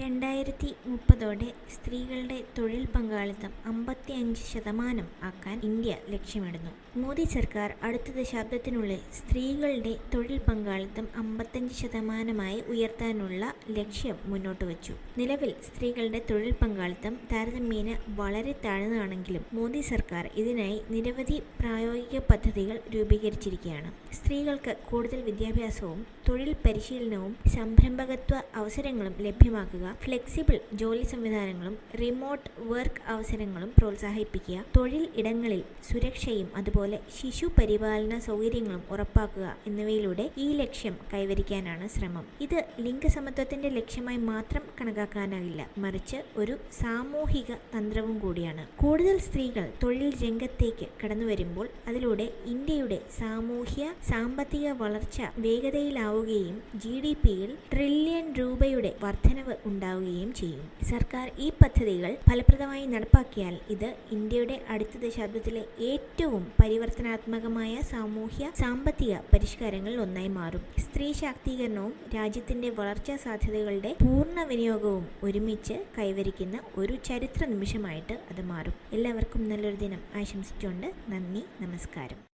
രണ്ടായിരത്തി മുപ്പതോടെ സ്ത്രീകളുടെ തൊഴിൽ പങ്കാളിത്തം അമ്പത്തി അഞ്ച് ശതമാനം ആക്കാൻ ഇന്ത്യ ലക്ഷ്യമിടുന്നു. മോദി സർക്കാർ അടുത്ത ദശാബ്ദത്തിനുള്ളിൽ സ്ത്രീകളുടെ തൊഴിൽ പങ്കാളിത്തം അമ്പത്തഞ്ച് ശതമാനമായി ഉയർത്താനുള്ള ലക്ഷ്യം മുന്നോട്ട് വച്ചു നിലവിൽ സ്ത്രീകളുടെ തൊഴിൽ പങ്കാളിത്തം താരതമ്യേന വളരെ താഴ്ന്നതാണെങ്കിലും മോദി സർക്കാർ ഇതിനായി നിരവധി പ്രായോഗിക പദ്ധതികൾ രൂപീകരിച്ചിരിക്കുകയാണ്. സ്ത്രീകൾക്ക് കൂടുതൽ വിദ്യാഭ്യാസവും തൊഴിൽ പരിശീലനവും സംരംഭകത്വ അവസരങ്ങളും ലഭ്യമാക്കുക ഫ്ലെക്സിബിൾ ജോലി സംവിധാനങ്ങളും റിമോട്ട് വർക്ക് അവസരങ്ങളും പ്രോത്സാഹിപ്പിക്കുക. തൊഴിൽ ഇടങ്ങളിൽ സുരക്ഷയും അതുപോലെ ശിശു പരിപാലന സൗകര്യങ്ങളും ഉറപ്പാക്കുക എന്നിവയിലൂടെ ഈ ലക്ഷ്യം കൈവരിക്കാനാണ് ശ്രമം. ഇത് ലിംഗസമത്വത്തിന്റെ ലക്ഷ്യമായി മാത്രം കണക്കാക്കാനാകില്ല. മറിച്ച് ഒരു സാമൂഹിക തന്ത്രവും കൂടിയാണ്. കൂടുതൽ സ്ത്രീകൾ തൊഴിൽ രംഗത്തേക്ക് കടന്നു വരുമ്പോൾ അതിലൂടെ ഇന്ത്യയുടെ സാമൂഹ്യ സാമ്പത്തിക വളർച്ച വേഗതയിലാവുകയും ജി ഡി പിയിൽ ട്രില്യൺ രൂപയുടെ വർധനവ് ഉണ്ടാവുകയും ചെയ്യും. സർക്കാർ ഈ പദ്ധതികൾ ഫലപ്രദമായി നടപ്പാക്കിയാൽ ഇത് ഇന്ത്യയുടെ അടുത്ത ദശാബ്ദത്തിലെ ഏറ്റവും പരിവർത്തനാത്മകമായ സാമൂഹ്യ സാമ്പത്തിക പരിഷ്കാരങ്ങളിൽ ഒന്നായി മാറും. സ്ത്രീ ശാക്തീകരണവും രാജ്യത്തിന്റെ വളർച്ചാ സാധ്യതകളുടെ പൂർണ വിനിയോഗവും ഒരുമിച്ച് കൈവരിക്കുന്ന ഒരു ചരിത്ര നിമിഷമായിട്ട് അത് മാറും. എല്ലാവർക്കും നല്ലൊരു ദിനം ആശംസിച്ചുകൊണ്ട് നന്ദി നമസ്കാരം.